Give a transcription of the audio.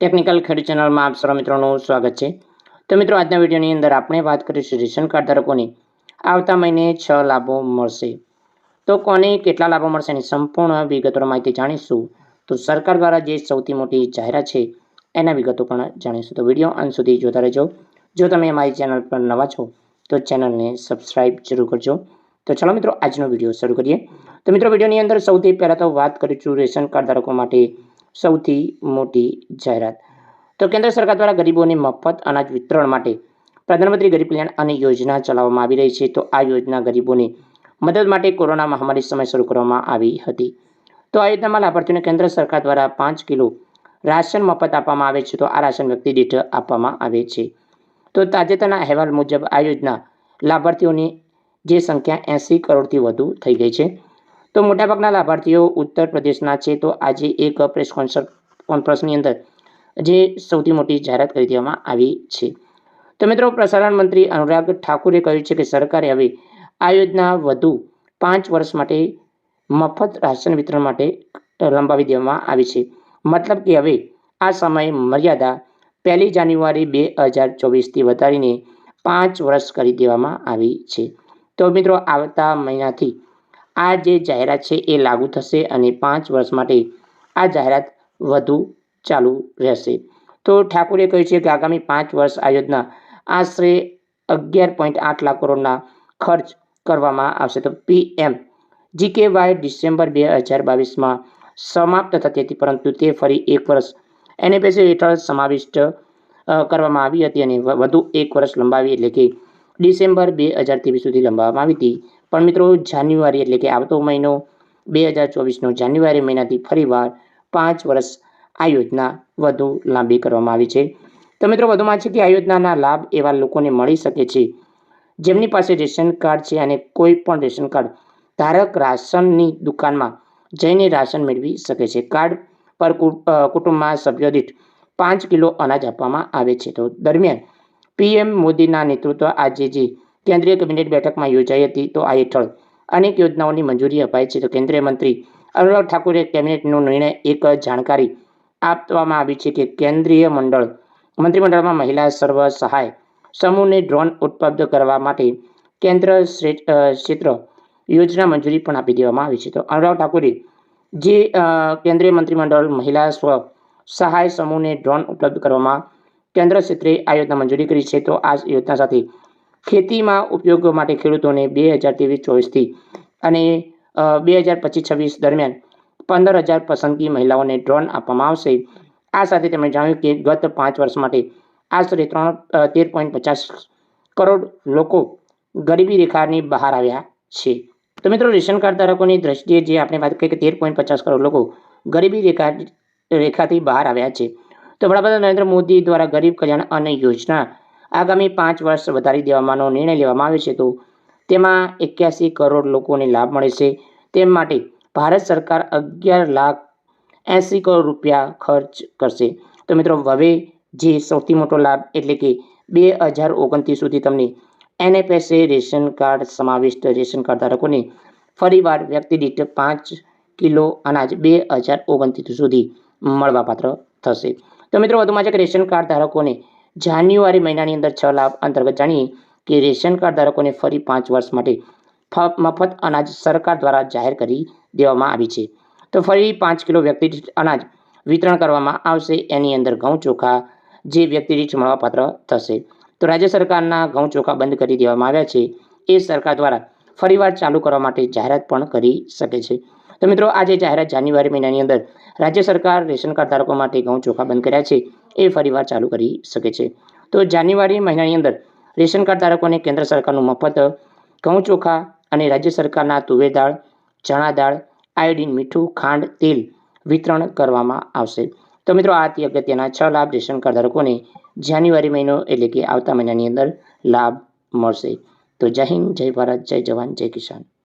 Technical ખેડૂત ચેનલમાં આપ સર્વ મિત્રોનું સ્વાગત છે. તો મિત્રો, આજના વિડીયોની અંદર આપણે વાત કરીશું રેશન કાર્ડ ધારકોને. આવતા મહિને છ લાભો મળશે. તો કોને કેટલા લાભો મળશે એની સંપૂર્ણ વિગતોર માહિતી જાણીશું. તો સરકાર દ્વારા જે સૌથી મોટી જાહેરાત છે, એના વિગતો પણ જાણીશું. તો વીડિયો અંત સુધી જોતા રહેજો. જો તમે અમારી ચેનલ પર નવા છો, તો ચેનલને સબસ્ક્રાઈબ જરૂર કરજો. તો ચાલો મિત્રો, આજનો વીડિયો શરૂ કરીએ. તો મિત્રો, વિડીયોની અંદર સૌથી પહેલાં તો વાત કરીશું રેશન કાર્ડ ધારકો માટે સૌથી મોટી જાહેરાત. તો કેન્દ્ર સરકાર દ્વારા ગરીબોને મફત અનાજ વિતરણ માટે પ્રધાનમંત્રી ગરીબ કલ્યાણ અન્ન યોજના ચલાવવામાં આવી રહી છે. તો આ યોજના ગરીબોને મદદ માટે કોરોના મહામારી સમય શરૂ કરવામાં આવી હતી. તો આ યોજનામાં લાભાર્થીઓને કેન્દ્ર સરકાર દ્વારા પાંચ કિલો રાશન મફત આપવામાં આવે છે. તો આ રાશન વ્યક્તિ દીઠ આપવામાં આવે છે. તો તાજેતરના અહેવાલ મુજબ આ યોજના લાભાર્થીઓની જે સંખ્યા એંસી કરોડથી વધુ થઈ ગઈ છે. તો મોટાભાગના લાભાર્થીઓ ઉત્તર પ્રદેશના છે. તો આજે એક પ્રેસ કોન્ફરન્સની અંદર જે સૌથી મોટી જાહેરાત કરી દેવામાં આવી છે. તો મિત્રો, પ્રસારણ મંત્રી અનુરાગ ઠાકુરે કહ્યું છે કે સરકારે હવે આ યોજના વધુ પાંચ વર્ષ માટે મફત રાશન વિતરણ માટે લંબાવી દેવામાં આવી છે. મતલબ કે હવે આ સમય મર્યાદા પહેલી જાન્યુઆરી બે હજાર ચોવીસથી વધારીને પાંચ વર્ષ કરી દેવામાં આવી છે. તો મિત્રો, આવતા મહિનાથી આ જે જાહેરાત છે એ લાગુ થશે અને પાંચ વર્ષ માટે આ જાહેરાત વધુ ચાલુ રહેશે. તો ઠાકુરે કહ્યું છે કે આગામી પાંચ વર્ષ આ યોજના આશરે અગિયાર પોઈન્ટ આઠ લાખ કરોડના ખર્ચ કરવામાં આવશે. તો પીએમ જીકેવાય ડિસેમ્બર બે હજાર બાવીસમાં સમાપ્ત થતી હતી, પરંતુ તે ફરી એક વર્ષ એનએપીસી હેઠળ સમાવિષ્ટ કરવામાં આવી હતી અને વધુ એક વર્ષ લંબાવી, એટલે કે ડિસેમ્બર બે હજાર ત્રેવીસ સુધી લંબાવવામાં આવી હતી. પણ મિત્રો, જાન્યુઆરી એટલે કે આવતો મહિનો બે હજાર ચોવીસનો જાન્યુઆરી મહિનાથી ફરીવાર પાંચ વર્ષ આ યોજના વધુ લાંબી કરવામાં આવી છે. તો મિત્રો, વધુમાં છે કે આ યોજનાના લાભ એવા લોકોને મળી શકે છે, જેમની પાસે રેશન કાર્ડ છે અને કોઈ પણ રેશન કાર્ડ ધારક રાશનની દુકાનમાં જઈને રાશન મેળવી શકે છે. કાર્ડ પર કુટુંબમાં સભ્યો દીઠ પાંચ કિલો અનાજ આપવામાં આવે છે. તો દરમિયાન પીએમ મોદીના નેતૃત્વ આજે જે કેન્દ્રીય કેબિનેટ બેઠકમાં યોજાઈ હતી તો આ હેઠળ અનેક યોજનાઓની મંજૂરી અપાઈ છે. તો કેન્દ્રીય મંત્રી અનુરાગ ઠાકુરે કેબિનેટનો નિર્ણય એક જાણકારી આપવામાં આવી છે કે કેન્દ્રીય મંડળ મંત્રીમંડળમાં મહિલા સર્વ સહાય સમૂહને ડ્રોન ઉપલબ્ધ કરવા માટે કેન્દ્ર ક્ષેત્ર યોજના મંજૂરી પણ આપી દેવામાં આવી છે. તો અનુરાગ ઠાકુરે જે કેન્દ્રીય મંત્રીમંડળ મહિલા સ્વ સહાય સમૂહને ડ્રોન ઉપલબ્ધ કરવામાં કેન્દ્ર ક્ષેત્રે આ યોજના મંજૂરી કરી છે તો આ યોજના સાથે ખેતીમાં ઉપયોગ માટે ખેડૂતોને બે હજાર ત્રેવીસ ચોવીસથી અને બે હજાર પચીસ છવ્વીસ દરમિયાન પંદર હજાર પસંદગી મહિલાઓને ડ્રોન આપવામાં આવશે. આ સાથે તેમણે જણાવ્યું કે ગત પાંચ વર્ષ માટે આશરે ત્રણ તેર પોઈન્ટ પચાસ કરોડ લોકો ગરીબી રેખાની બહાર આવ્યા છે. તો મિત્રો, રેશન કાર્ડ ધારકોની દ્રષ્ટિએ જે આપણે વાત કરીએ કે તેર પોઈન્ટ પચાસ કરોડ લોકો ગરીબી રેખા, રેખાથી બહાર આવ્યા છે. તો વડાપ્રધાન નરેન્દ્ર મોદી દ્વારા ગરીબ કલ્યાણ અન્ન યોજના આગામી પાંચ વર્ષ વધારી દેવાનો નિર્ણય લેવામાં આવ્યો છે. તો તેમાં એક્યાસી કરોડ લોકોને લાભ મળે છે. તેમ માટે ભારત સરકાર અગિયાર લાખ એંસી કરોડ રૂપિયા ખર્ચ કરશે. તો મિત્રો, હવે જે સૌથી મોટો લાભ, એટલે કે બે હજાર ઓગણત્રીસ સુધી તમને એનએફએસએ રેશન કાર્ડ, સમાવિષ્ટ રેશન કાર્ડ ધારકોને ફરીવાર વ્યક્તિ દીઠ પાંચ કિલો અનાજ બે હજાર ઓગણત્રીસ સુધી મળવાપાત્ર થશે. તો મિત્રો, વધુમાં છે કે રેશન કાર્ડ ધારકોને જાન્યુઆરી મહિનાની અંદર છ લાભ અંતર્ગત જાણીએ કે રેશન કાર્ડ ધારકોને ફરી પાંચ વર્ષ માટે મફત અનાજ સરકાર દ્વારા જાહેર કરી દેવામાં આવી છે. તો ફરી પાંચ કિલો વ્યક્તિ અનાજ વિતરણ કરવામાં આવશે. એની અંદર ઘઉં ચોખા જે વ્યક્તિ દીઠ મળવાપાત્ર થશે. તો રાજ્ય સરકારના ઘઉં ચોખા બંધ કરી દેવામાં આવ્યા છે. એ સરકાર દ્વારા ફરીવાર ચાલુ કરવા માટે જાહેરાત પણ કરી શકે છે. તો મિત્રો, આજે જાહેરાત જાન્યુઆરી મહિનાની અંદર રાજ્ય સરકાર રેશન કાર્ડ ધારકો માટે ઘઉં ચોખા બંધ કર્યા છે, એ ફરીવાર ચાલુ કરી શકે છે. તો જાન્યુઆરી મહિનાની અંદર રેશન કાર્ડ ધારકોને કેન્દ્ર સરકારનું મફત ઘઉં ચોખા અને રાજ્ય સરકારના તુવેર દાળ, ચણા દાળ, આયોડિન મીઠું, ખાંડ, તેલ વિતરણ કરવામાં આવશે. તો મિત્રો, આ તે અગત્યના છ લાભ રેશન કાર્ડ ધારકોને જાન્યુઆરી મહિનો એટલે કે આવતા મહિનાની અંદર લાભ મળશે. તો જય હિન્દ, જય ભારત, જય જવાન, જય કિસાન.